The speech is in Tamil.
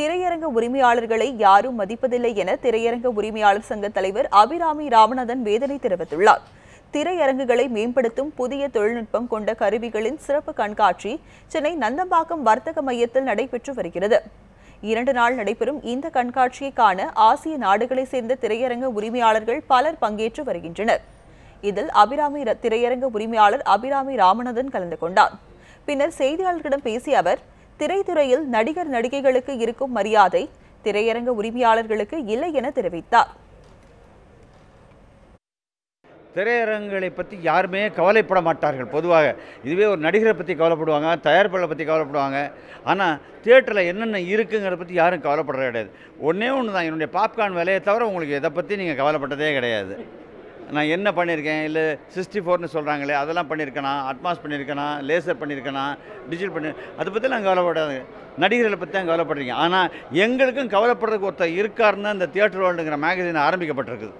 திரையரங்க உரிமையாளர்களை யாரும் மதிப்பதில்லை என திரையரங்க உரிமையாளர் சங்க தலைவர் அபிராமி ராமநாதன் வேதனை தெரிவித்துள்ளார். திரையரங்குகளை மேம்படுத்தும் புதிய தொழில்நுட்பம் கொண்ட கருவிகளின் சிறப்பு கண்காட்சி சென்னை நந்தம்பாக்கம் வர்த்தக மையத்தில் நடைபெற்று வருகிறது. இரண்டு நாள் நடைபெறும் இந்த கண்காட்சியை காண ஆசிய நாடுகளைச் சேர்ந்த திரையரங்க உரிமையாளர்கள் பலர் பங்கேற்று வருகின்றனர். இதில் அபிராமி திரையரங்க உரிமையாளர் அபிராமி ராமநாதன் கலந்து கொண்டார். பின்னர் செய்தியாளர்களிடம் பேசிய அவர் திரைத்துறையில் நடிகர் நடிகைகளுக்கு இருக்கும் மரியாதை திரையரங்க உரிமையாளர்களுக்கு இல்லை என தெரிவித்தார். திரையரங்குகளை பற்றி யாருமே கவலைப்பட மாட்டார்கள். பொதுவாக இதுவே ஒரு நடிகரை பற்றி கவலைப்படுவாங்க தயாரிப்புகளை பற்றி கவலைப்படுவாங்க. ஆனால் தியேட்டரில் என்னென்ன இருக்குங்கிறத பற்றி யாரும் கவலைப்படுறது கிடையாது. ஒன்றே ஒன்று தான் என்னுடைய பாப்கார்ன் விலையை தவிர உங்களுக்கு எதை பற்றி நீங்கள் கவலைப்பட்டதே கிடையாது. நான் என்ன பண்ணியிருக்கேன்? இல்லை சிக்ஸ்டி ஃபோர்னு சொல்கிறாங்களே அதெல்லாம் பண்ணியிருக்கேனா? அட்மாஸ் பண்ணியிருக்கேனா? லேசர் பண்ணியிருக்கேனா? டிஜிட்டல் பண்ணி அதை பற்றி நான் கவலைப்படாது நடிகர்களை பற்றி தான் கவலைப்படுறீங்க. ஆனால் எங்களுக்கும் கவலைப்படுறதுக்கு ஒருத்தர் இருக்காருன்னு அந்த தியேட்டர் வேர்ல்டுங்கிற மேகசின் ஆரம்பிக்கப்பட்டிருக்குது.